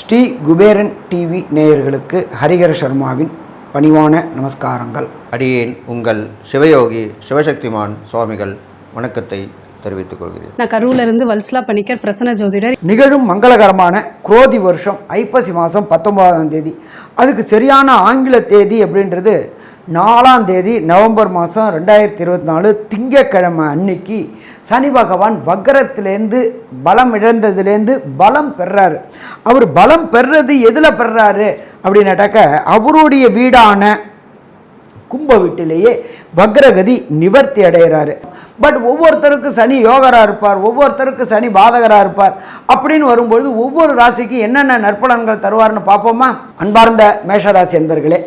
Sri Kuberan TV நேயர்களுக்கு ஹரிஹர சர்மாவின் பணிவான நமஸ்காரங்கள். அடியேன் உங்கள் சிவயோகி சிவசக்திமான் சுவாமிகள் வணக்கத்தை தெரிவித்துக் கொள்கிறேன். நான் கரூர்ல இருந்து வல்சலா பணிக்கர் பிரசன்ன ஜோதிடர். நிகழும் மங்களகரமான குரோதி வருஷம் ஐப்பசி மாதம் பத்தொன்பதாம் தேதி. அதுக்கு சரியான ஆங்கில தேதி அப்படின்றது நாலாம் தேதி நவம்பர் மாதம் ரெண்டாயிரத்தி இருபத்தி நாலு திங்கக்கிழமை அன்னைக்கு சனி பகவான் வக்கரத்துலேருந்து பலம் இழந்ததுலேருந்து பலம் பெறாரு. அவர் பலம் பெறுறது எதில் பெறாரு? அப்படின்னாட்டாக்க அவருடைய வீடான கும்ப வீட்டிலேயே வக்ரகதி நிவர்த்தி அடைகிறாரு. பட் ஒவ்வொருத்தருக்கு சனி யோகராக இருப்பார் ஒவ்வொருத்தருக்கு சனி பாதகராக இருப்பார் அப்படின்னு வரும்பொழுது ஒவ்வொரு ராசிக்கு என்னென்ன நற்பலன்கள் தருவார்னு பார்ப்போமா? அன்பார்ந்த மேஷராசி என்பர்களே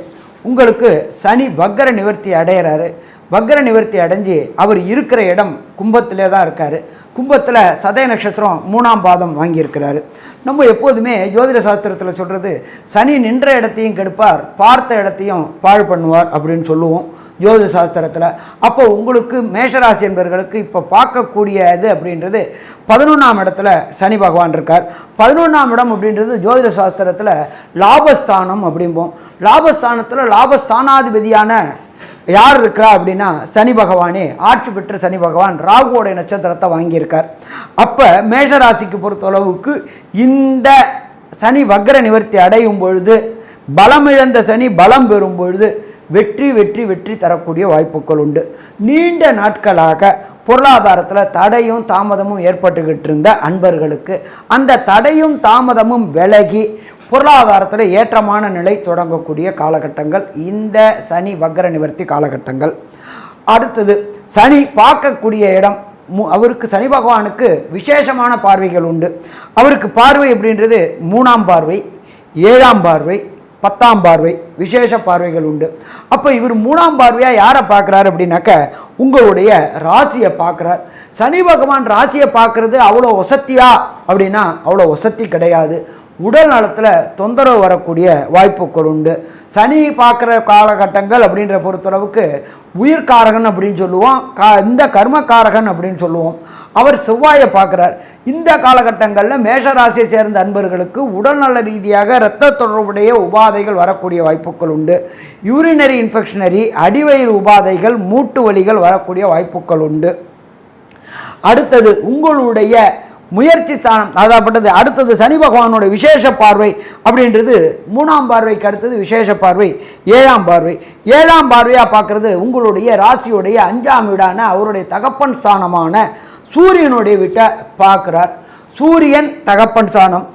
உங்களுக்கு சனி வக்கர நிவர்த்தி அடையிறாரு. வக்கர நிவர்த்தி அடைஞ்சு அவர் இருக்கிற இடம் கும்பத்திலே தான் இருக்கார். கும்பத்தில் சதய நட்சத்திரம் மூணாம் பாதம் வாங்கியிருக்கிறாரு. நம்ம எப்போதுமே ஜோதிட சாஸ்திரத்தில் சொல்கிறது சனி நின்ற இடத்தையும் கெடுப்பார் பார்த்த இடத்தையும் பாழ் பண்ணுவார் அப்படின்னு சொல்லுவோம் ஜோதிட சாஸ்திரத்தில். அப்போ உங்களுக்கு மேஷராசி என்பவர்களுக்கு இப்போ பார்க்கக்கூடிய இது அப்படின்றது பதினொன்றாம் இடத்துல சனி பகவான் இருக்கார். பதினொன்றாம் இடம் அப்படின்றது ஜோதிட சாஸ்திரத்தில் லாபஸ்தானம் அப்படிம்போம். லாபஸ்தானத்தில் லாபஸ்தானாதிபதியான யார் இருக்கா அப்படின்னா சனி பகவானே ஆட்சி பெற்ற சனி பகவான் ராகுவோடைய நட்சத்திரத்தை வாங்கியிருக்கார். அப்போ மேஷராசிக்கு பொறுத்தளவுக்கு இந்த சனி வக்ர நிவர்த்தி அடையும் பொழுது பலம் இழந்த சனி பலம் பெறும் பொழுது வெற்றி வெற்றி வெற்றி தரக்கூடிய வாய்ப்புகள் உண்டு. நீண்ட நாட்களாக பொருளாதாரத்தில் தடையும் தாமதமும் ஏற்பட்டுக்கிட்டு இருந்த அன்பர்களுக்கு அந்த தடையும் தாமதமும் விலகி பொருளாதாரத்தில் ஏற்றமான நிலை தொடங்கக்கூடிய காலகட்டங்கள். இந்த சனி வக்ர நிவர்த்தி காலகட்டங்கள். அடுத்தது சனி பார்க்கக்கூடிய இடம். மு அவருக்கு சனி பகவானுக்கு விசேஷமான பார்வைகள் உண்டு. அவருக்கு பார்வை அப்படின்றது மூணாம் பார்வை ஏழாம் பார்வை பத்தாம் பார்வை விசேஷ பார்வைகள் உண்டு. அப்போ இவர் மூணாம் பார்வையாக யாரை பார்க்குறாரு அப்படின்னாக்க உங்களுடைய ராசியை பார்க்குறார். சனி பகவான் ராசியை பார்க்குறது அவ்வளோ ஒசத்தியா அப்படின்னா அவ்வளோ ஒசத்தி கிடையாது. உடல் நலத்தில் தொந்தரவு வரக்கூடிய வாய்ப்புகள் உண்டு. சனி பார்க்குற காலகட்டங்கள் அப்படின்ற பொறுத்தளவுக்கு உயிர்காரகன் அப்படின்னு சொல்லுவோம். கா இந்த கர்மக்காரகன் அப்படின்னு சொல்லுவோம். அவர் செவ்வாயை பார்க்குறார். இந்த காலகட்டங்களில் மேஷராசியை சேர்ந்த அன்பர்களுக்கு உடல்நல ரீதியாக இரத்த தொடர்புடைய உபாதைகள் வரக்கூடிய வாய்ப்புகள் உண்டு. யூரினரி இன்ஃபெக்ஷனரி அடிவயிறு உபாதைகள் மூட்டு வலிகள் வரக்கூடிய வாய்ப்புகள் உண்டு. அடுத்தது உங்களுடைய முயற்சி ஸ்தானம் அதாகப்பட்டது அடுத்தது சனி பகவானோட விசேஷ பார்வை அப்படின்றது மூணாம் பார்வைக்கு அடுத்தது விசேஷ பார்வை ஏழாம் பார்வை. ஏழாம் பார்வையாக பார்க்குறது உங்களுடைய ராசியுடைய அஞ்சாம் வீடான அவருடைய தகப்பன் ஸ்தானமான சூரியனுடைய வீட்டை பார்க்குறார். சூரியன் தகப்பன் ஸ்தானம்.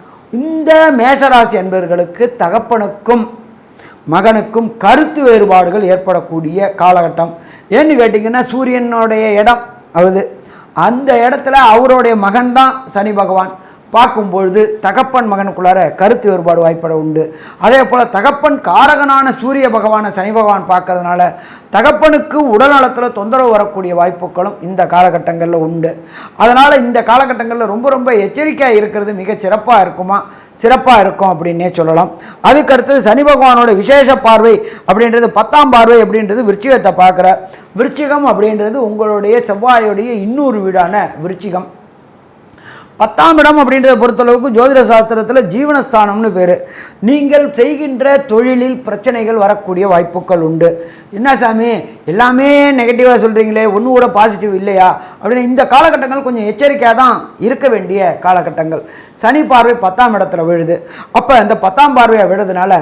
இந்த மேஷராசி என்பவர்களுக்கு தகப்பனுக்கும் மகனுக்கும் கருத்து வேறுபாடுகள் ஏற்படக்கூடிய காலகட்டம். ஏன்னு கேட்டிங்கன்னா சூரியனுடைய இடம் அது அந்த இடத்துல அவருடைய மகன்தான் சனி பகவான். பார்க்கும் பொழுது தகப்பன் மகனுக்குள்ளார கருத்து வேறுபாடு வாய்ப்பட உண்டு. அதே போல் தகப்பன் காரகனான சூரிய பகவானை சனி பகவான் பார்க்கறதுனால தகப்பனுக்கு உடல் நலத்தில் தொந்தரவு வரக்கூடிய வாய்ப்புகளும் இந்த காலகட்டங்களில் உண்டு. அதனால் இந்த காலகட்டங்களில் ரொம்ப ரொம்ப எச்சரிக்கையாக இருக்கிறது மிக சிறப்பாக இருக்குமா? சிறப்பாக இருக்கும் அப்படின்னே சொல்லலாம். அதுக்கடுத்தது சனி பகவானோட விசேஷ பார்வை அப்படின்றது பத்தாம் பார்வை அப்படின்றது விருச்சிகத்தை பார்க்குறார். விருச்சிகம் அப்படின்றது உங்களுடைய செவ்வாயுடைய இன்னொரு வீடான விருச்சிகம். பத்தாம் இடம் அப்படின்றத பொறுத்தளவுக்கு ஜோதிட சாஸ்திரத்தில் ஜீவனஸ்தானம்னு பேர். நீங்கள் செய்கின்ற தொழிலில் பிரச்சனைகள் வரக்கூடிய வாய்ப்புகள் உண்டு. என்ன சாமி? எல்லாமே நெகட்டிவாக சொல்கிறீங்களே ஒன்று கூட பாசிட்டிவ் இல்லையா? அப்படின்னு இந்த காலகட்டங்கள் கொஞ்சம் எச்சரிக்கையாக தான் இருக்க வேண்டிய காலகட்டங்கள். சனி பார்வை பத்தாம் இடத்துல விழுது. அப்போ இந்த பத்தாம் பார்வையை விழுதுனால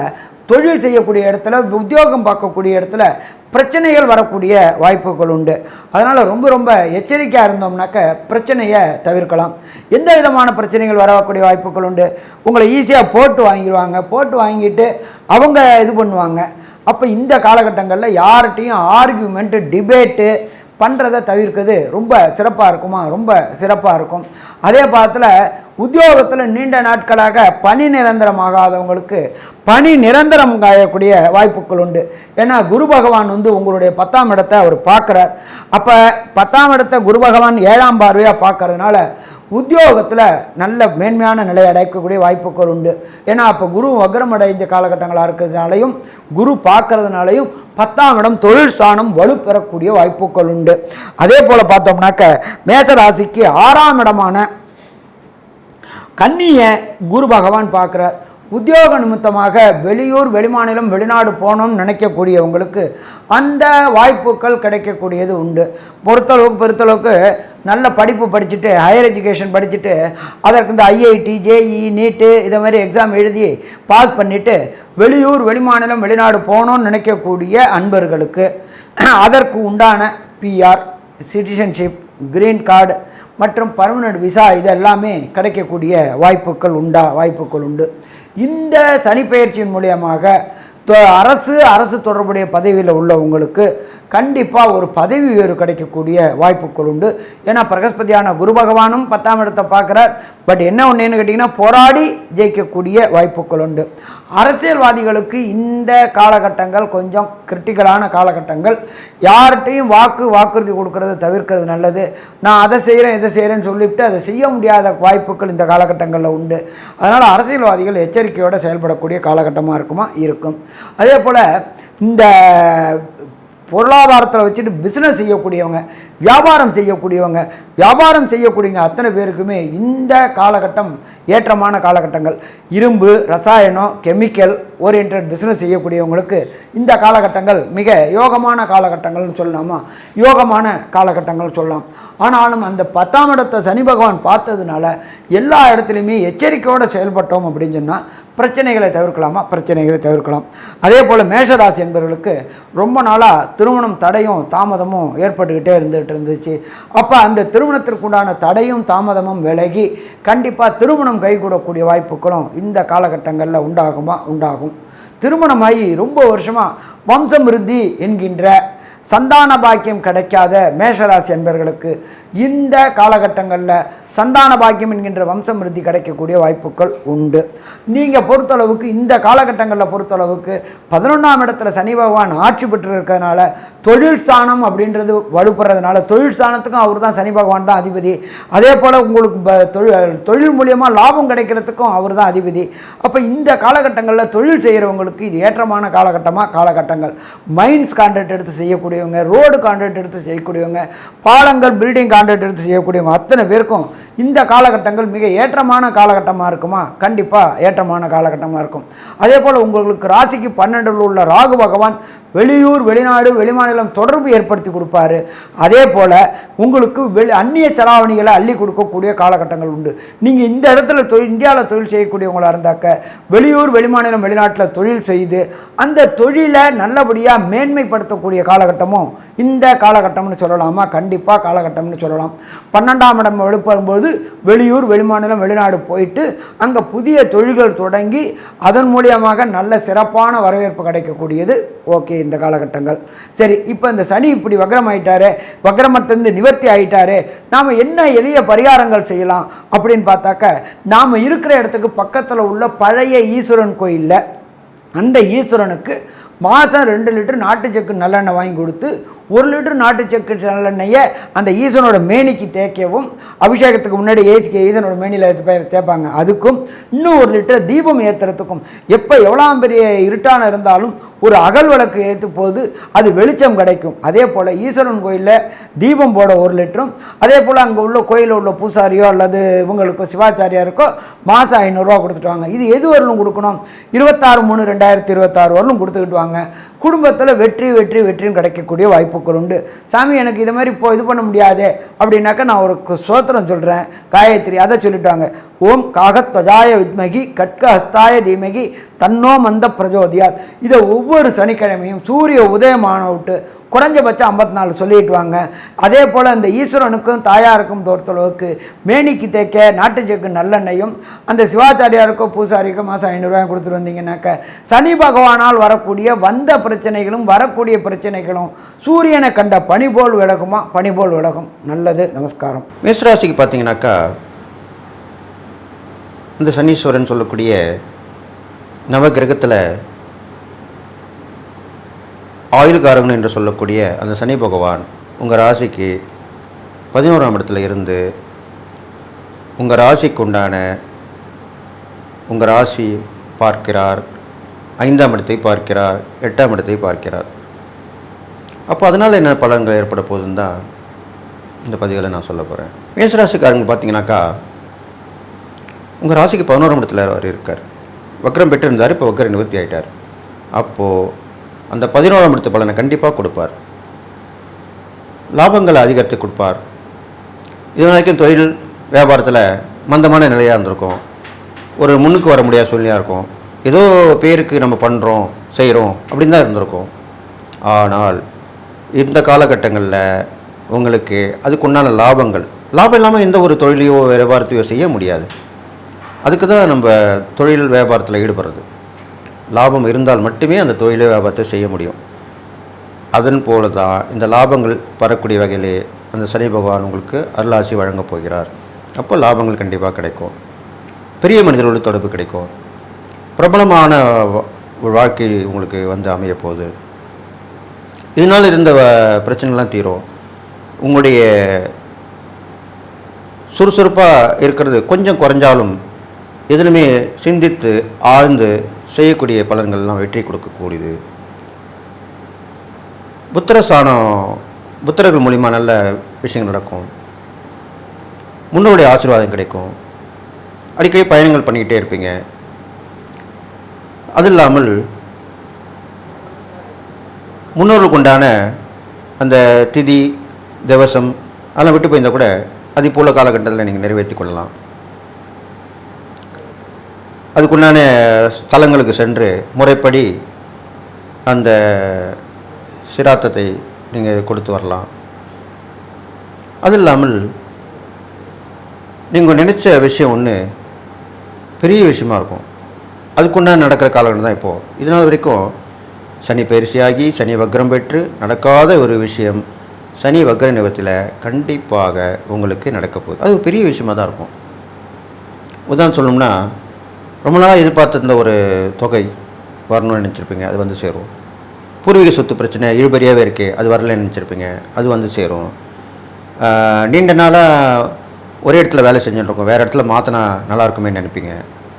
தொழில் செய்யக்கூடிய இடத்துல உத்தியோகம் பார்க்கக்கூடிய இடத்துல பிரச்சனைகள் வரக்கூடிய வாய்ப்புகள் உண்டு. அதனால் ரொம்ப ரொம்ப எச்சரிக்கையாக இருந்தோம்னாக்க பிரச்சனையை தவிர்க்கலாம். எந்த விதமான பிரச்சனைகள் வரக்கூடிய வாய்ப்புகள் உண்டு? உங்களை ஈஸியாக போட்டு வாங்கிடுவாங்க போட்டு வாங்கிட்டு அவங்க இது பண்ணுவாங்க. அப்போ இந்த காலகட்டங்களில் யார்கிட்டையும் ஆர்கியூமெண்ட்டு டிபேட்டு பண்ணுறதை தவிர்க்கிறது ரொம்ப சிறப்பாக இருக்குமா? ரொம்ப சிறப்பாக இருக்கும். அதே பாதத்தில் உத்தியோகத்தில் நீண்ட நாட்களாக பணி நிரந்தரமாகாதவங்களுக்கு பணி நிரந்தரம் காயக்கூடிய வாய்ப்புகள் உண்டு. ஏன்னா குரு பகவான் வந்து உங்களுடைய பத்தாம் இடத்தை அவர் பார்க்குறார். அப்போ பத்தாம் இடத்தை குரு பகவான் ஏழாம் பார்வையாக பார்க்கறதுனால உத்தியோகத்தில் நல்ல மேன்மையான நிலை அடைக்கக்கூடிய வாய்ப்புகள் உண்டு. ஏன்னா அப்போ குரு வக்ரம் அடைஞ்ச காலகட்டங்களாக இருக்கிறதுனாலையும் குரு பார்க்கறதுனாலையும் பத்தாம் இடம் தொழில் ஸ்தானம் வலுப்பெறக்கூடிய வாய்ப்புகள் உண்டு. அதே போல் பார்த்தோம்னாக்க மேசராசிக்கு ஆறாம் இடமான கன்னியை குரு பகவான் பார்க்குறார். உத்தியோக நிமித்தமாக வெளியூர் வெளிமாநிலம் வெளிநாடு போகணும்னு நினைக்கக்கூடியவங்களுக்கு அந்த வாய்ப்புகள் கிடைக்கக்கூடியது உண்டு. பொறுத்தளவுக்கு பொறுத்தளவுக்கு நல்ல படிப்பு படிச்சுட்டு ஹையர் எஜுகேஷன் படிச்சுட்டு அதற்கு இந்த ஐஐடி ஜேஇ நீட்டு இதை மாதிரி எக்ஸாம் எழுதி பாஸ் பண்ணிவிட்டு வெளியூர் வெளிமாநிலம் வெளிநாடு போகணும்னு நினைக்கக்கூடிய அன்பர்களுக்கு அதற்கு உண்டான பிஆர் சிட்டிசன்ஷிப் கிரீன் கார்டு மற்றும் பர்மனெண்ட் விசா இது எல்லாமே கிடைக்கக்கூடிய வாய்ப்புகள் உண்டா வாய்ப்புகள் உண்டு. இந்த சனிப்பெயர்ச்சியின் மூலியமாக தொ- அரசு அரசு தொடர்புடைய பதவியில் உள்ளவங்களுக்கு கண்டிப்பாக ஒரு பதவி உயர்வு கிடைக்கக்கூடிய வாய்ப்புகள் உண்டு. ஏன்னா பிரகஸ்பதியான குரு பகவானும் பத்தாம் இடத்தை பார்க்குறார். பட் என்ன ஒன்றுன்னு கேட்டிங்கன்னா போராடி ஜெயிக்கக்கூடிய வாய்ப்புகள் உண்டு. அரசியல்வாதிகளுக்கு இந்த காலகட்டங்கள் கொஞ்சம் கிரிட்டிக்கலான காலகட்டங்கள். யார்கிட்டையும் வாக்கு வாக்குறுதி கொடுக்கறத தவிர்க்கிறது நல்லது. நான் அதை செய்கிறேன் இதை செய்கிறேன்னு சொல்லிவிட்டு அதை செய்ய முடியாத வாய்ப்புகள் இந்த காலகட்டங்களில் உண்டு. அதனால் அரசியல்வாதிகள் எச்சரிக்கையோடு செயல்படக்கூடிய காலகட்டமாக இருக்குமா? இருக்கும். அதே போல் இந்த பொருளாதாரத்தில் வச்சுட்டு பிஸ்னஸ் செய்யக்கூடியவங்க வியாபாரம் செய்யக்கூடியவங்க வியாபாரம் செய்யக்கூடியவங்க அத்தனை பேருக்குமே இந்த காலகட்டம் ஏற்றமான காலகட்டங்கள். இரும்பு ரசாயனம் கெமிக்கல் ஓரியன்ட் பிஸ்னஸ் செய்யக்கூடியவங்களுக்கு இந்த காலகட்டங்கள் மிக யோகமான காலகட்டங்கள்னு சொல்லலாமா? யோகமான காலகட்டங்கள் சொல்லலாம். ஆனாலும் அந்த பத்தாம் இடத்தை சனி பகவான் பார்த்ததுனால எல்லா இடத்துலையுமே எச்சரிக்கையோடு செயல்பட்டோம் அப்படின்னு சொன்னால் பிரச்சனைகளை தவிர்க்கலாமா? பிரச்சனைகளை தவிர்க்கலாம். அதே போல் மேஷராசி என்பவர்களுக்கு ரொம்ப நாளாக திருமணம் தடையும் தாமதமும் ஏற்பட்டுக்கிட்டே இருந்துகிட்டு இருந்துச்சு. அப்போ அந்த திருமணத்திற்குண்டான தடையும் தாமதமும் விலகி கண்டிப்பாக திருமணம் கைகூடக்கூடிய வாய்ப்புகளும் இந்த காலகட்டங்களில் உண்டாகுமா? உண்டாகும்? திருமணமாகி ரொம்ப வருஷமாக வம்சமிருத்தி என்கின்ற சந்தான பாக்கியம் கிடைக்காத மேஷராசி என்பவர்களுக்கு இந்த காலகட்டங்களில் சந்தான பாக்கியம் என்கின்ற வம்சமிருத்தி கிடைக்கக்கூடிய வாய்ப்புகள் உண்டு. நீங்கள் பொறுத்தளவுக்கு இந்த காலகட்டங்களில் பொறுத்தளவுக்கு பதினொன்றாம் இடத்துல சனி பகவான் ஆட்சி பெற்று இருக்கிறதுனால தொழில் ஸ்தானம் அப்படின்றது வலுப்படுறதுனால தொழில் ஸ்தானத்துக்கும் அவர் தான் சனி பகவான் தான் அதிபதி. அதே போல் உங்களுக்கு தொழில் தொழில் மூலியமாக லாபம் கிடைக்கிறதுக்கும் அவர் தான் அதிபதி. அப்போ இந்த காலகட்டங்களில் தொழில் செய்கிறவங்களுக்கு இது ஏற்றமான காலகட்டமாக காலகட்டங்கள். மைன்ஸ் கான்ட்ராக்ட் எடுத்து செய்யக்கூடியவங்க ரோடு கான்ட்ராக்ட் எடுத்து செய்யக்கூடியவங்க பாலங்கள் பில்டிங் கான்ட்ராக்ட் எடுத்து செய்யக்கூடியவங்க அத்தனை பேருக்கும் இந்த காலகட்டங்கள் மிக ஏற்றமான காலகட்டமாக இருக்குமா? கண்டிப்பாக ஏற்றமான காலகட்டமாக இருக்கும். அதே போல் உங்களுக்கு ராசிக்கு பன்னெண்டில் உள்ள ராகு பகவான் வெளியூர் வெளிநாடு வெளிமாநிலம் தொடர்பு ஏற்படுத்தி கொடுப்பாரு. அதே போல் உங்களுக்கு வெளி அந்நிய செலாவணிகளை அள்ளி கொடுக்கக்கூடிய காலகட்டங்கள் உண்டு. நீங்கள் இந்த இடத்துல தொழில் இந்தியாவில் தொழில் செய்யக்கூடியவங்களாக இருந்தாக்க வெளியூர் வெளிமாநிலம் வெளிநாட்டில் தொழில் செய்து அந்த தொழிலை நல்லபடியாக மேன்மைப்படுத்தக்கூடிய காலகட்டமும் இந்த காலகட்டம்னு சொல்லலாமா? கண்டிப்பாக காலகட்டம்னு சொல்லலாம். பன்னெண்டாம் இடம் எழுப்பும்போது வெளியூர் வெளிமாநிலம் வெளிநாடு போயிட்டு அங்கே புதிய தொழில்கள் தொடங்கி அதன் மூலியமாக நல்ல சிறப்பான வரவேற்பு கிடைக்கக்கூடியது. ஓகே இந்த காலகட்டங்கள். சரி இப்போ இந்த சனி இப்படி வக்ரம் ஆயிட்டாரு வக்ரமத்திலிருந்து நிவர்த்தி ஆயிட்டாரு நாம் என்ன எளிய பரிகாரங்கள் செய்யலாம் அப்படின்னு பார்த்தாக்க நாம் இருக்கிற இடத்துக்கு பக்கத்தில் உள்ள பழைய ஈஸ்வரன் கோயிலில் அந்த ஈஸ்வரனுக்கு மாதம் ரெண்டு லிட்டர் நாட்டு செக்கு நல்லெண்ணெய் வாங்கி கொடுத்து ஒரு லிட்டர் நாட்டு செக்கு நல்லெண்ணெயை அந்த ஈசனோட மேனிக்கு தேய்க்கவும் அபிஷேகத்துக்கு முன்னாடி ஏசிக்க ஈசனோட மேனியில் தேய்ப்பாங்க. அதுக்கும் இன்னும் ஒரு லிட்டர் தீபம் ஏற்றுறதுக்கும் எப்போ எவ்வளோ பெரிய இருட்டான இருந்தாலும் ஒரு அகல் விளக்கு ஏற்றும் போது அது வெளிச்சம் கிடைக்கும். அதே போல் ஈஸ்வரன் கோயிலில் தீபம் போட ஒரு லிட்டரும் அதே போல் அங்கே உள்ள கோயிலில் உள்ள பூசாரியோ அல்லது இவங்களுக்கோ சிவாச்சாரியாருக்கோ மாதம் ஐநூறுரூவா கொடுத்துட்டு வாங்க. இது எது வரலும் கொடுக்கணும்? இருபத்தாறு மூணு ரெண்டாயிரத்தி இருபத்தாறு வரலும் கொடுத்துக்கிட்டு வாங்க. குடும்பத்தில் வெற்றி வெற்றி வெற்றியும் கிடைக்கக்கூடிய வாய்ப்புகள் உண்டு. சாமி எனக்கு இதை மாதிரி இப்போ இது பண்ண முடியாது அப்படின்னாக்கா நான் ஒரு கு- சொல்கிறேன் காயத்ரி அதை சொல்லிட்டாங்க. ஓம் காகத்வஜாய வித்மகி கட்கஹஸ்தாய தீமகி தன்னோ மந்த பிரஜோதியாத். இதை ஒவ்வொரு சனிக்கிழமையும் சூரிய உதயமான விட்டு குறைஞ்சபட்சம் ஐம்பத்தி நாலு சொல்லிட்டு வாங்க அதே போல் அந்த ஈஸ்வரனுக்கும் தாயாருக்கும் தோற்றளவுக்கு மேனிக்கு தேய்க்க நாட்டு செக்கு நல்லெண்ணெயும் அந்த சிவாச்சாரியாருக்கோ பூசாரிக்கோ மாதம் ஐநூறுரூவாய் கொடுத்துட்டு வந்தீங்கன்னாக்க சனி பகவானால் வரக்கூடிய வந்த பிரச்சனைகளும் வரக்கூடிய பிரச்சனைகளும் சூரியனை கண்ட பனி போல் விலகுமா? பனி போல் விலகும். நல்லது. நமஸ்காரம். மேசராசிக்கு பார்த்தீங்கன்னாக்கா இந்த சனீஸ்வரன் சொல்லக்கூடிய நவகிரகத்தில் ஆயுள்காரகன் என்று சொல்லக்கூடிய அந்த சனி பகவான் உங்கள் ராசிக்கு பதினோராம் இடத்துல இருந்து உங்கள் ராசிக்கு உண்டான உங்கள் ராசி பார்க்கிறார் ஐந்தாம் இடத்தை பார்க்கிறார் எட்டாம் இடத்தை பார்க்கிறார். அப்போ அதனால் என்ன பலன்கள் ஏற்பட போகுதுன்னு தான் இந்த பதிவுகளை நான் சொல்ல போகிறேன் மேசராசிக்காரங்க பார்த்தீங்கன்னாக்கா உங்கள் ராசிக்கு பதினோராம் இடத்துல அவர் இருக்கார். வக்கரம் பெற்றிருந்தார் இப்போ வக்ர நிவர்த்தி ஆயிட்டார். அப்போது அந்த பதினோராம் இடத்து பலனை கண்டிப்பாக கொடுப்பார். லாபங்களை அதிகரித்து கொடுப்பார். இது வரைக்கும் தொழில் வியாபாரத்தில் மந்தமான நிலையாக இருந்திருக்கும். ஒரு முன்னுக்கு வர முடியாத சூழ்நிலையாக இருக்கும். ஏதோ பேருக்கு நம்ம பண்ணுறோம் செய்கிறோம் அப்படின்னு தான் இருந்திருக்கும். ஆனால் இந்த காலகட்டங்களில் உங்களுக்கு அதுக்குண்டான லாபங்கள் லாபம் இல்லாமல் எந்த ஒரு தொழிலையோ வியாபாரத்தையோ செய்ய முடியாது. அதுக்கு தான் நம்ம தொழில் வியாபாரத்தில் ஈடுபடுறது. லாபம் இருந்தால் மட்டுமே அந்த தொழில் வியாபாரத்தை செய்ய முடியும். அதன் போல தான் இந்த லாபங்கள் வரக்கூடிய வகையிலே அந்த சனி பகவான் உங்களுக்கு அருளாசி வழங்கப் போகிறார். அப்போ லாபங்கள் கண்டிப்பாக கிடைக்கும். பெரிய மனிதர்களோட தொடர்பு கிடைக்கும். பிரபலமான வாழ்க்கை உங்களுக்கு வந்து அமைய போகுது. இதனால் இருந்த வ- பிரச்சனைலாம் தீரும். உங்களுடைய சுறுசுறுப்பாக இருக்கிறது கொஞ்சம் குறைஞ்சாலும் எதிலுமே சிந்தித்து ஆழ்ந்து செய்யக்கூடிய பலன்கள்லாம் வெற்றி கொடுக்கக்கூடியது. புத்திர சாணம் புத்திரர்கள் மூலிமா நல்ல விஷயங்கள் நடக்கும். முன்னோருடைய ஆசீர்வாதம் கிடைக்கும். அடிக்கடி பயணங்கள் பண்ணிக்கிட்டே இருப்பீங்க. அது இல்லாமல் முன்னோர்களுக்கு உண்டான அந்த திதி திவசம் அதெல்லாம் விட்டு போயிருந்தால் கூட அது இப்போ உள்ள காலகட்டத்தில் நீங்கள் நிறைவேற்றி கொள்ளலாம். அதுக்குண்டான ஸ்தலங்களுக்கு சென்று முறைப்படி அந்த சிராத்தத்தை நீங்கள் கொடுத்து வரலாம். அது இல்லாமல் நீங்கள் நினச்ச விஷயம் ஒன்று பெரிய விஷயமா இருக்கும். அதுக்குண்டான நடக்கிற காலகட்டம் தான் இப்போது இதனால் வரைக்கும் சனி பயிற்சியாகி சனி வக்ரம் பெற்று நடக்காத ஒரு விஷயம் சனி வக்ர நிபத்தில் கண்டிப்பாக உங்களுக்கு நடக்க போகுது. அது பெரிய விஷயமா தான் இருக்கும். உதாரணம் சொல்லணும்னா ரொம்ப நாளாக எதிர்பார்த்துருந்த ஒரு தொகை வரணும்னு நினச்சிருப்பீங்க அது வந்து சேரும். பூர்வீக சொத்து பிரச்சனை இழுபறியாகவே இருக்கே அது வரலன்னு நினச்சிருப்பீங்க அது வந்து சேரும். நீண்ட நாளாக ஒரே இடத்துல வேலை செஞ்சுட்டு இருக்கோம் வேறு இடத்துல மாற்றினா நல்லாயிருக்குமே நினைப்பீங்க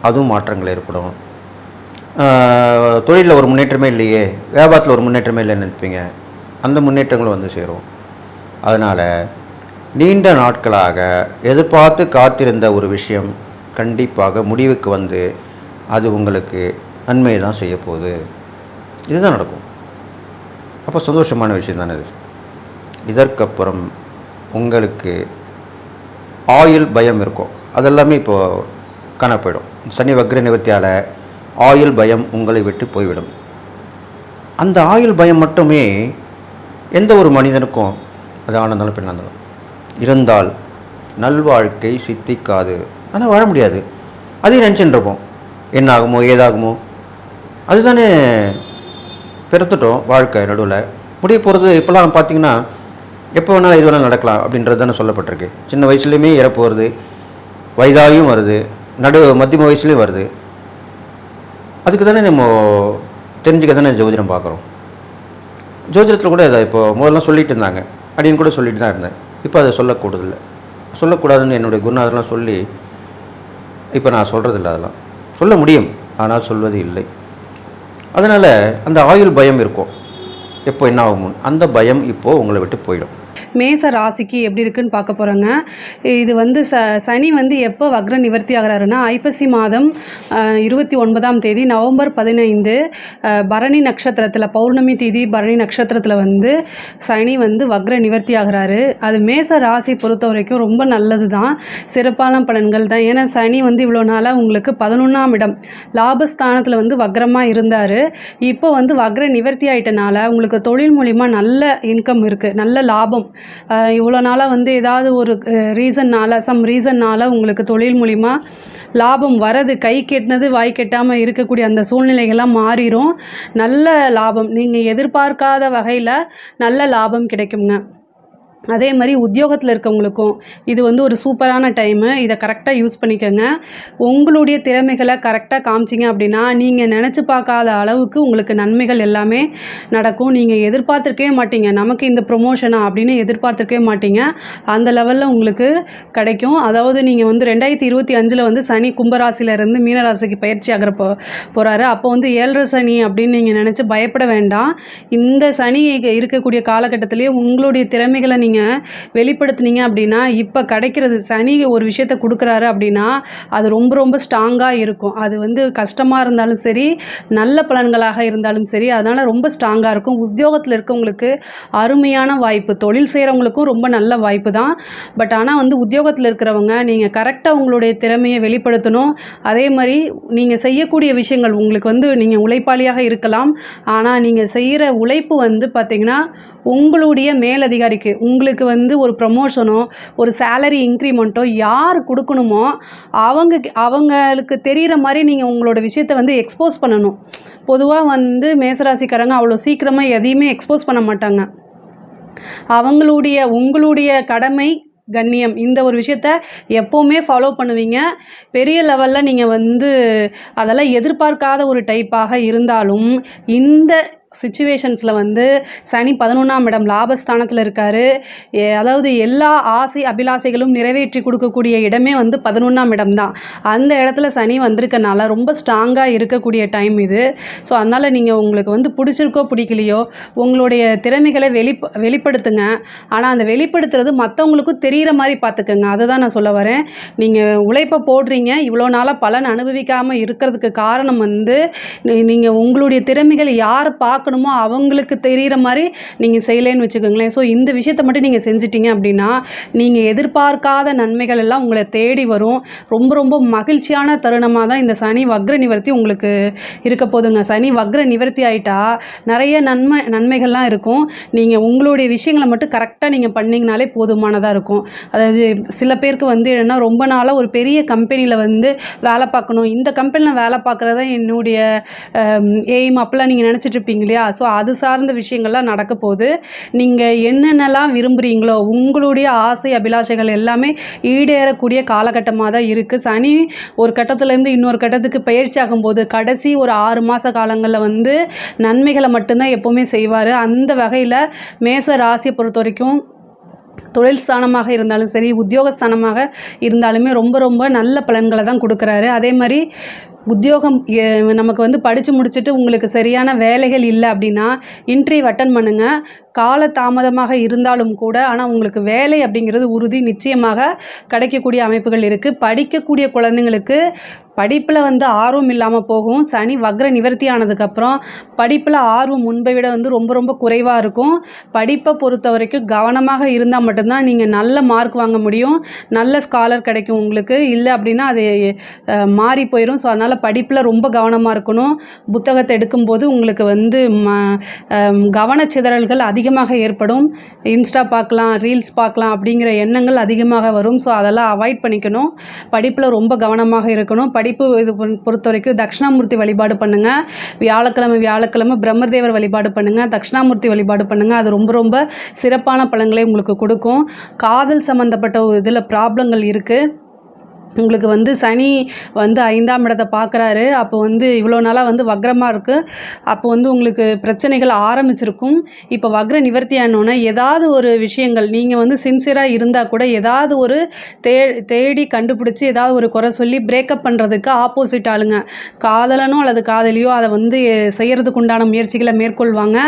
அதுவும் மாற்றங்கள் ஏற்படும். தொழிலில் ஒரு முன்னேற்றமே இல்லையே வியாபாரத்தில் ஒரு முன்னேற்றமே இல்லைன்னு நினைப்பீங்க அந்த முன்னேற்றங்களும் வந்து சேரும். அதனால் நீண்ட நாட்களாக எதிர்பார்த்து காத்திருந்த ஒரு விஷயம் கண்டிப்பாக முடிவுக்கு வந்து அது உங்களுக்கு நன்மையை தான் செய்ய போகுது. இதுதான் நடக்கும். அப்போ சந்தோஷமான விஷயம் தானே இது. இதற்கப்புறம் உங்களுக்கு ஆயில் பயம் இருக்கும். அதெல்லாமே இப்போது காண போயிடும் சனி வக்ர நிவர்த்தியால் ஆயில் பயம் உங்களை விட்டு போய்விடும். அந்த ஆயில் பயம் மட்டுமே எந்த ஒரு மனிதனுக்கும் அது ஆனந்தாலும் பெண்ணாக இருந்தால் நல்வாழ்க்கை சித்திக்காது. ஆனால் வாழ முடியாது. அதையும் நினச்சிட்டு இருப்போம். என்ன ஆகுமோ ஏதாகுமோ. அதுதானே பிறத்துட்டோம் வாழ்க்கை நடுவில். முடிய போகிறது இப்போலாம் பார்த்தீங்கன்னா எப்போ வேணாலும் எது வேணாலும் நடக்கலாம் அப்படின்றது தானே சொல்லப்பட்டிருக்கு. சின்ன வயசுலேயுமே இறப்பு வருது வயதாகியும் வருது நடு மத்தியம வயசுலேயும் வருது. அதுக்கு தானே நம்ம தெரிஞ்சுக்க தானே ஜோதிடம் பார்க்குறோம் ஜோதிடத்தில் கூட இதை இப்போ முதல்ல சொல்லிட்டு இருந்தாங்க. அப்படின்னு கூட சொல்லிட்டு தான் இருந்தேன். இப்போ அதை சொல்லக்கூடாதில்லை. சொல்லக்கூடாதுன்னு என்னுடைய குருநாதர்லாம் சொல்லி இப்போ நான் சொல்கிறதில்ல அதெல்லாம். சொல்ல முடியும் ஆனால் சொல்வது இல்லை. அதனால் அந்த ஆயுள் பயம் இருக்கும். எப்போ என்ன ஆகும் அந்த பயம் இப்போது உங்களை விட்டு போயிடும். மேச ராசிக்கு எப்படி இருக்குன்னு பார்க்க போகிறோங்க இது வந்து ச சனி வந்து எப்போ வக்ர நிவர்த்தி ஆகிறாருன்னா ஐப்பசி மாதம் இருபத்தி ஒன்பதாம் தேதி நவம்பர் பதினைந்து பரணி நட்சத்திரத்தில் பௌர்ணமி தேதி பரணி நட்சத்திரத்தில் வந்து சனி வந்து வக்ர நிவர்த்தி ஆகிறாரு. அது மேச ராசி பொறுத்த வரைக்கும் ரொம்ப நல்லது தான் சிறப்பான பலன்கள் தான். ஏன்னா சனி வந்து இவ்வளோ நாளாக உங்களுக்கு பதினொன்றாம் இடம் லாபஸ்தானத்தில் வந்து வக்ரமாக இருந்தார். இப்போ வந்து வக்ர நிவர்த்தி ஆயிட்டனால உங்களுக்கு தொழில் மூலிமா நல்ல இன்கம் இருக்குது நல்ல லாபம். இவ்வளோ நாளாக வந்து ஏதாவது ஒரு ரீசன்னால் சம் ரீசன்னால் உங்களுக்கு தொழில் மூலிமா லாபம் வரது கை கெட்டினது வாய் கெட்டாமல் இருக்கக்கூடிய அந்த சூழ்நிலைகள்லாம் மாறிடும் நல்ல லாபம் நீங்கள் எதிர்பார்க்காத வகையில் நல்ல லாபம் கிடைக்குங்க. அதே மாதிரி உத்தியோகத்தில் இருக்கவங்களுக்கும் இது வந்து ஒரு சூப்பரான டைமு இதை கரெக்டாக யூஸ் பண்ணிக்கோங்க. உங்களுடைய திறமைகளை கரெக்டாக காமிச்சிங்க அப்படின்னா நீங்கள் நினச்சி பார்க்காத அளவுக்கு உங்களுக்கு நன்மைகள் எல்லாமே நடக்கும். நீங்கள் எதிர்பார்த்துருக்கவே மாட்டீங்க. நமக்கு இந்த ப்ரொமோஷனா அப்படின்னு எதிர்பார்த்துருக்கவே மாட்டீங்க. அந்த லெவலில் உங்களுக்கு கிடைக்கும். அதாவது நீங்கள் வந்து ரெண்டாயிரத்தி இருபத்தி அஞ்சில் வந்து சனி கும்பராசிலேருந்து மீனராசிக்கு பயிற்சி ஆகிற போ போகிறாரு அப்போ வந்து ஏழரை சனி அப்படின்னு நீங்கள் நினச்சி பயப்பட வேண்டாம். இந்த சனி இருக்கக்கூடிய காலகட்டத்திலேயே உங்களுடைய திறமைகளை நீங்கள் நீங்கள் வெளிப்படுத்துனீங்க அப்படின்னா இப்போ கிடைக்கிறது சனி ஒரு விஷயத்த கொடுக்குறாரு அப்படின்னா அது ரொம்ப ரொம்ப ஸ்ட்ராங்காக இருக்கும். அது வந்து கஷ்டமாக இருந்தாலும் சரி நல்ல பலன்களாக இருந்தாலும் சரி அதனால் ரொம்ப ஸ்ட்ராங்காக இருக்கும். உத்தியோகத்தில் இருக்கவங்களுக்கு அருமையான வாய்ப்பு. தொழில் செய்கிறவங்களுக்கும் ரொம்ப நல்ல வாய்ப்பு தான். பட் ஆனால் வந்து உத்தியோகத்தில் இருக்கிறவங்க நீங்கள் கரெக்டாக உங்களுடைய திறமையை வெளிப்படுத்தணும். அதே மாதிரி நீங்கள் செய்யக்கூடிய விஷயங்கள் உங்களுக்கு வந்து நீங்கள் உழைப்பாளியாக இருக்கலாம். ஆனால் நீங்கள் செய்கிற உழைப்பு வந்து பார்த்திங்கன்னா உங்களுடைய மேலதிகாரிக்கு உங்களுக்கு வந்து ஒரு ப்ரமோஷனோ ஒரு சேலரி இன்க்ரிமெண்ட்டோ யார் கொடுக்கணுமோ அவங்க அவங்களுக்கு தெரிகிற மாதிரி நீங்கள் உங்களோட விஷயத்தை வந்து எக்ஸ்போஸ் பண்ணணும். பொதுவாக வந்து மேசராசிக்காரங்க அவ்வளோ சீக்கிரமாக எதையுமே எக்ஸ்போஸ் பண்ண மாட்டாங்க. அவங்களுடைய உங்களுடைய கடமை கண்ணியம். இந்த ஒரு விஷயத்த எப்போவுமே ஃபாலோ பண்ணுவீங்க. பெரிய லெவலில் நீங்கள் வந்து அதெல்லாம் எதிர்பார்க்காத ஒரு டைப்பாக இருந்தாலும் இந்த சுச்சுவேஷன்ஸில் வந்து சனி பதினொன்றாம் இடம் லாபஸ்தானத்தில் இருக்கார். அதாவது எல்லா ஆசை அபிலாசைகளும் நிறைவேற்றி கொடுக்கக்கூடிய இடமே வந்து பதினொன்றாம் இடம் தான். அந்த இடத்துல சனி வந்திருக்கனால ரொம்ப ஸ்ட்ராங்காக இருக்கக்கூடிய டைம் இது. ஸோ அதனால் நீங்கள் உங்களுக்கு வந்து பிடிச்சிருக்கோ பிடிக்கலையோ உங்களுடைய திறமைகளை வெளி வெளிப்படுத்துங்க. ஆனால் அந்த வெளிப்படுத்துறது மற்றவங்களுக்கும் தெரிகிற மாதிரி பார்த்துக்கோங்க அதை தான் நான் சொல்ல வரேன். நீங்கள் உழைப்பை போடுறீங்க. இவ்வளோ நாளாக பலன் அனுபவிக்காமல் இருக்கிறதுக்கு காரணம் வந்து நீங்கள் உங்களுடைய திறமைகளை யார் பார்க்க பார்க்கணுமோ அவங்களுக்கு தெரிகிற மாதிரி நீங்கள் செய்யலைன்னு வச்சுக்கோங்களேன். ஸோ இந்த விஷயத்தை மட்டும் நீங்கள் செஞ்சிட்டீங்க அப்படின்னா நீங்கள் எதிர்பார்க்காத நன்மைகள் எல்லாம் உங்களை தேடி வரும். ரொம்ப ரொம்ப மகிழ்ச்சியான தருணமாக தான் இந்த சனி வக்ர நிவர்த்தி உங்களுக்கு இருக்க போதுங்க. சனி வக்ர நிவர்த்தி ஆகிட்டா நிறைய நன்மை நன்மைகள்லாம் இருக்கும். நீங்கள் உங்களுடைய விஷயங்களை மட்டும் கரெக்டாக நீங்கள் பண்ணிங்கனாலே போதுமானதாக இருக்கும். அதாவது சில பேருக்கு வந்து என்னென்னா ரொம்ப நாளாக ஒரு பெரிய கம்பெனியில் வந்து வேலை பார்க்கணும். இந்த கம்பெனியில் வேலை பார்க்குறது தான் என்னுடைய எய்ம் அப்போல்லாம் நீங்கள் நினச்சிட்டு இருப்பீங்க இல்லையா? ஸோ அது சார்ந்த விஷயங்கள்லாம் நடக்க போகுது நீங்கள் என்னென்னலாம் விரும்புகிறீங்களோ உங்களுடைய ஆசை அபிலாஷைகள் எல்லாமே ஈடேறக்கூடிய காலகட்டமாக தான் இருக்குது சனி ஒரு கட்டத்துலேருந்து இன்னொரு கட்டத்துக்கு பயிற்சி ஆகும்போது கடைசி ஒரு ஆறு மாத காலங்களில் வந்து நன்மைகளை மட்டும்தான் எப்போவுமே செய்வார். அந்த வகையில் மேச ராசியை பொறுத்த வரைக்கும் தொழில் ஸ்தானமாக இருந்தாலும் சரி உத்தியோகஸ்தானமாக இருந்தாலுமே ரொம்ப ரொம்ப நல்ல பலன்களை தான் கொடுக்குறாரு. அதே மாதிரி உத்தியோகம் நமக்கு வந்து படித்து முடிச்சுட்டு உங்களுக்கு சரியான வேலைகள் இல்லை அப்படின்னா இன்டர்வியூ அட்டன் பண்ணுங்கள் கால தாமதமாக இருந்தாலும் கூட ஆனால் உங்களுக்கு வேலை அப்படிங்கிறது உறுதி நிச்சயமாக கிடைக்கக்கூடிய அமைப்புகள் இருக்குது படிக்கக்கூடிய குழந்தைங்களுக்கு படிப்பில் வந்து ஆர்வம் இல்லாமல் போகும். சனி வக்ர நிவர்த்தி ஆனதுக்கப்புறம் படிப்பில் ஆர்வம் முன்பை விட வந்து ரொம்ப ரொம்ப குறைவாக இருக்கும். படிப்பை பொறுத்த வரைக்கும் கவனமாக இருந்தால் மட்டும்தான் நீங்கள் நல்ல மார்க் வாங்க முடியும். நல்ல ஸ்காலர் கிடைக்கும் உங்களுக்கு. இல்லை அப்படின்னா அது மாறி போயிடும் ஸோ அதனால் படிப்பில் ரொம்ப கவனமாக இருக்கணும். புத்தகத்தை எடுக்கும்போது உங்களுக்கு வந்து ம கவனச்சிதறல்கள் கவனச்சிதறல்கள் அதிகமாக ஏற்படும். இன்ஸ்டா பார்க்கலாம் ரீல்ஸ் பார்க்கலாம் அப்படிங்கிற எண்ணங்கள் அதிகமாக வரும். ஸோ அதெல்லாம் அவாய்ட் பண்ணிக்கணும். படிப்பில் ரொம்ப கவனமாக இருக்கணும். படிப்பு இது பொறுத்த வரைக்கும் தட்சிணாமூர்த்தி வழிபாடு பண்ணுங்கள் வியாழக்கிழமை வியாழக்கிழமை பிரம்மதேவர் வழிபாடு பண்ணுங்கள் தட்சிணாமூர்த்தி வழிபாடு பண்ணுங்கள் அது ரொம்ப ரொம்ப சிறப்பான பலன்களை உங்களுக்கு கொடுக்கும். காதல் சம்மந்தப்பட்ட இதில் ப்ராப்ளங்கள் இருக்குது உங்களுக்கு வந்து சனி வந்து ஐந்தாம் இடத்தை பார்க்குறாரு. அப்போ வந்து இவ்வளோ நாளாக வந்து வக்ரமாக இருக்குது அப்போ வந்து உங்களுக்கு பிரச்சனைகள் ஆரம்பிச்சிருக்கும். இப்போ வக்ர நிவர்த்தி ஆனோன்னே ஏதாவது ஒரு விஷயங்கள் நீங்கள் வந்து சின்சியராக இருந்தால் கூட ஏதாவது ஒரு தே தேடி கண்டுபிடிச்சி ஏதாவது ஒரு குறை சொல்லி பிரேக்கப் பண்ணுறதுக்கு ஆப்போசிட் ஆளுங்க. காதலனோ அல்லது காதலியோ அதை வந்து செய்கிறதுக்கு உண்டான முயற்சிகளை மேற்கொள்வாங்க.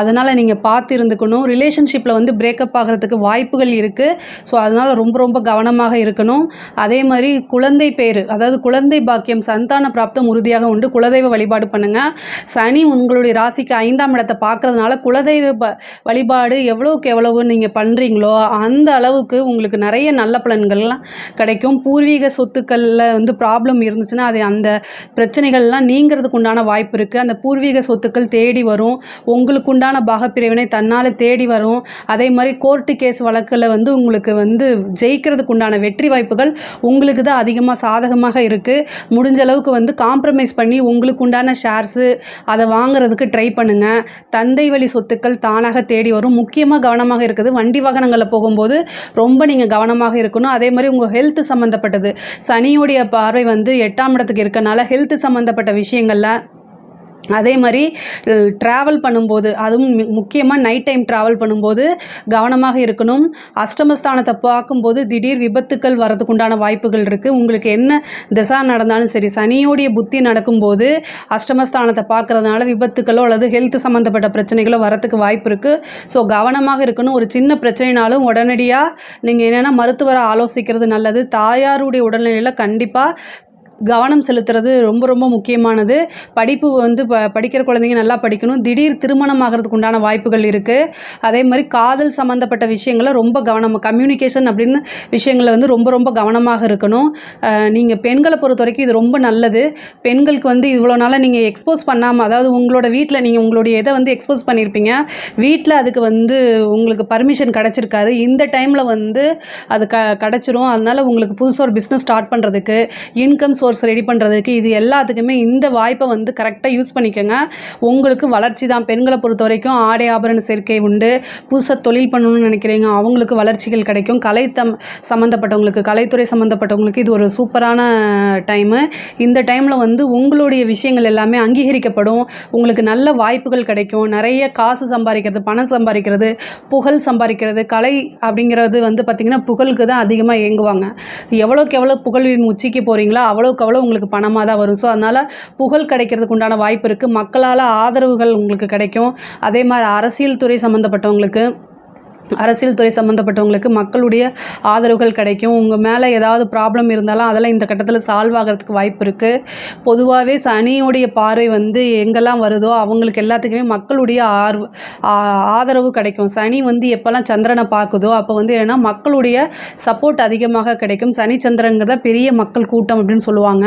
அதனால் நீங்கள் பார்த்து இருந்துக்கணும் ரிலேஷன்ஷிப்பில் வந்து பிரேக்கப் ஆகிறதுக்கு வாய்ப்புகள் இருக்குது ஸோ அதனால் ரொம்ப ரொம்ப கவனமாக இருக்கணும். அதே மாதிரி குழந்தை பேர் அதாவது குழந்தை பாக்கியம் சந்தான பிராப்தம் உறுதியாக உண்டு. குலதெய்வ வழிபாடு பண்ணுங்கள் சனி உங்களுடைய ராசிக்கு ஐந்தாம் இடத்தை பார்க்கறதுனால குலதெய்வ ப வழிபாடு எவ்வளோக்கு எவ்வளவு நீங்கள் பண்ணுறீங்களோ அந்த அளவுக்கு உங்களுக்கு நிறைய நல்ல பலன்கள்லாம் கிடைக்கும். பூர்வீக சொத்துக்களில் வந்து ப்ராப்ளம் இருந்துச்சுன்னா அது அந்த பிரச்சனைகள்லாம் நீங்கிறதுக்கு உண்டான வாய்ப்பு இருக்குது அந்த பூர்வீக சொத்துக்கள் தேடி வரும். உங்களுக்கு உண்டான பாகப்பிரிவினை தன்னால் தேடி வரும். அதே மாதிரி கோர்ட்டு கேஸ் வழக்கில் வந்து உங்களுக்கு வந்து ஜெயிக்கிறதுக்கு உண்டான வெற்றி வாய்ப்புகள் உங்களுக்கு உங்களுக்கு தான் அதிகமாக சாதகமாக இருக்குது முடிஞ்ச அளவுக்கு வந்து காம்ப்ரமைஸ் பண்ணி உங்களுக்கு உண்டான ஷேர்ஸு அதை வாங்குறதுக்கு ட்ரை பண்ணுங்கள் தந்தை வழி சொத்துக்கள் தானாக தேடி வரும். முக்கியமாக கவனமாக இருக்குது. வண்டி வாகனங்களில் போகும்போது ரொம்ப நீங்கள் கவனமாக இருக்கணும். அதே மாதிரி உங்கள் ஹெல்த் சம்மந்தப்பட்டது சனியோடைய பார்வை வந்து எட்டாம் இடத்துக்கு இருக்கனால ஹெல்த் சம்மந்தப்பட்ட விஷயங்களில் அதே மாதிரி ட்ராவல் பண்ணும்போது அதுவும் முக்கியமாக நைட் டைம் ட்ராவல் பண்ணும்போது கவனமாக இருக்கணும். அஷ்டமஸ்தானத்தை பார்க்கும்போது திடீர் விபத்துக்கள் வரதுக்குண்டான வாய்ப்புகள் இருக்குது உங்களுக்கு என்ன திசா நடந்தாலும் சரி சனியோடைய புத்தி நடக்கும்போது அஷ்டமஸ்தானத்தை பார்க்கறதுனால விபத்துக்களோ அல்லது ஹெல்த் சம்மந்தப்பட்ட பிரச்சனைகளோ வரத்துக்கு வாய்ப்பு இருக்குது ஸோ கவனமாக இருக்கணும். ஒரு சின்ன பிரச்சனைனாலும் உடனடியாக நீங்கள் என்னென்னா மருத்துவரை ஆலோசிக்கிறது நல்லது. தாயாருடைய உடல்நிலையில் கண்டிப்பாக கவனம் செலுத்துறது ரொம்ப ரொம்ப முக்கியமானது. படிப்பு வந்து ப படிக்கிற குழந்தைங்க நல்லா படிக்கணும். திடீர் திருமணம் ஆகிறதுக்கு உண்டான வாய்ப்புகள் இருக்குது அதே மாதிரி காதல் சம்மந்தப்பட்ட விஷயங்கள ரொம்ப கவனம் கம்யூனிகேஷன் அப்படின்னு விஷயங்களில் வந்து ரொம்ப ரொம்ப கவனமாக இருக்கணும். நீங்கள் பெண்களை பொறுத்த வரைக்கும் இது ரொம்ப நல்லது. பெண்களுக்கு வந்து இவ்வளோ நாளாக நீங்கள் எக்ஸ்போஸ் பண்ணாமல் அதாவது உங்களோட வீட்டில் நீங்கள் உங்களுடைய இதை வந்து எக்ஸ்போஸ் பண்ணியிருப்பீங்க வீட்டில் அதுக்கு வந்து உங்களுக்கு பர்மிஷன் கிடச்சிருக்காது. இந்த டைமில் வந்து அது க கிடச்சிரும். அதனால் உங்களுக்கு புதுசாக ஒரு பிஸ்னஸ் ஸ்டார்ட் பண்ணுறதுக்கு இன்கம் சோர்ஸ் ரெடி பண்ணுறதுக்கு இது எல்லாத்துக்குமே இந்த வாய்ப்பை வந்து கரெக்டாக யூஸ் பண்ணிக்கோங்க. உங்களுக்கு வளர்ச்சி தான். பெண்களை பொறுத்த வரைக்கும் ஆடை ஆபரண சேர்க்கை உண்டு. புதுசாக தொழில் பண்ணணும்னு நினைக்கிறீங்க அவங்களுக்கு வளர்ச்சிகள் கிடைக்கும். கலை தம் சம்மந்தப்பட்டவங்களுக்கு கலைத்துறை சம்மந்தப்பட்டவங்களுக்கு இது ஒரு சூப்பரான டைமு இந்த டைமில் வந்து உங்களுடைய விஷயங்கள் எல்லாமே அங்கீகரிக்கப்படும். உங்களுக்கு நல்ல வாய்ப்புகள் கிடைக்கும். நிறைய காசு சம்பாதிக்கிறது பணம் சம்பாதிக்கிறது புகழ் சம்பாதிக்கிறது கலை அப்படிங்கிறது வந்து பார்த்திங்கன்னா புகழுக்கு தான் அதிகமாக இயங்குவாங்க. எவ்வளோக்கு எவ்வளோ புகழின் உச்சிக்கு போகிறீங்களோ அவ்வளோக்கு அவ்வளோ உங்களுக்கு பணமாக தான் வரும். ஸோ அதனால் புகழ் கிடைக்கிறதுக்கு உண்டான வாய்ப்பு இருக்குது மக்களால் ஆதரவுகள் உங்களுக்கு கிடைக்கும். அதே மாதிரி அரசியல் துறை சம்மந்தப்பட்டவங்களுக்கு அரசியல் துறை சம்மந்தப்பட்டவங்களுக்கு மக்களுடைய ஆதரவுகள் கிடைக்கும். உங்கள் மேலே ஏதாவது ப்ராப்ளம் இருந்தாலும் அதெல்லாம் இந்த கட்டத்தில் சால்வ் ஆகிறதுக்கு வாய்ப்பு இருக்குது பொதுவாகவே சனியோடைய பார்வை வந்து எங்கெல்லாம் வருதோ அவங்களுக்கு எல்லாத்துக்குமே மக்களுடைய ஆர்வ ஆதரவு கிடைக்கும். சனி வந்து எப்போல்லாம் சந்திரனை பார்க்குதோ அப்போ வந்து என்னென்னா மக்களுடைய சப்போர்ட் அதிகமாக கிடைக்கும். சனி சந்திரங்கிறத பெரிய மக்கள் கூட்டம் அப்படின்னு சொல்லுவாங்க.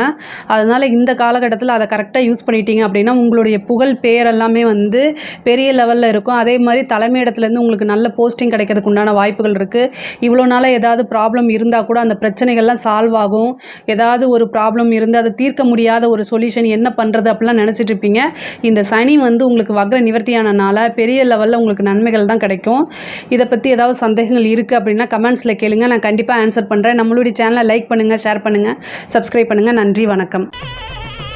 அதனால் இந்த காலகட்டத்தில் அதை கரெக்டாக யூஸ் பண்ணிட்டீங்க அப்படின்னா உங்களுடைய புகழ் பேர் எல்லாமே வந்து பெரிய லெவலில் இருக்கும். அதே மாதிரி தலைமையிடத்துலேருந்து உங்களுக்கு நல்ல போஸ்டிங் கிடைக்கிறதுக்கு உண்டான வாய்ப்புகள் இருக்குது இவ்வளோ நாளாக ஏதாவது ப்ராப்ளம் இருந்தால் கூட அந்த பிரச்சனைகள்லாம் சால்வ் ஆகும். ஏதாவது ஒரு ப்ராப்ளம் இருந்து அதை தீர்க்க முடியாத ஒரு சொல்யூஷன் என்ன பண்ணுறது அப்படிலாம் நினச்சிட்டு இருப்பீங்க. இந்த சனி வந்து உங்களுக்கு வக்ர நிவர்த்தியானனால பெரிய லெவலில் உங்களுக்கு நன்மைகள் தான் கிடைக்கும். இதை பற்றி ஏதாவது சந்தேகங்கள் இருக்குது அப்படின்னா கமெண்ட்ஸில் கேளுங்க. நான் கண்டிப்பாக ஆன்சர் பண்ணுறேன் நம்மளுடைய சேனலை லைக் பண்ணுங்கள் ஷேர் பண்ணுங்கள் சப்ஸ்கிரைப் பண்ணுங்கள் நன்றி வணக்கம்.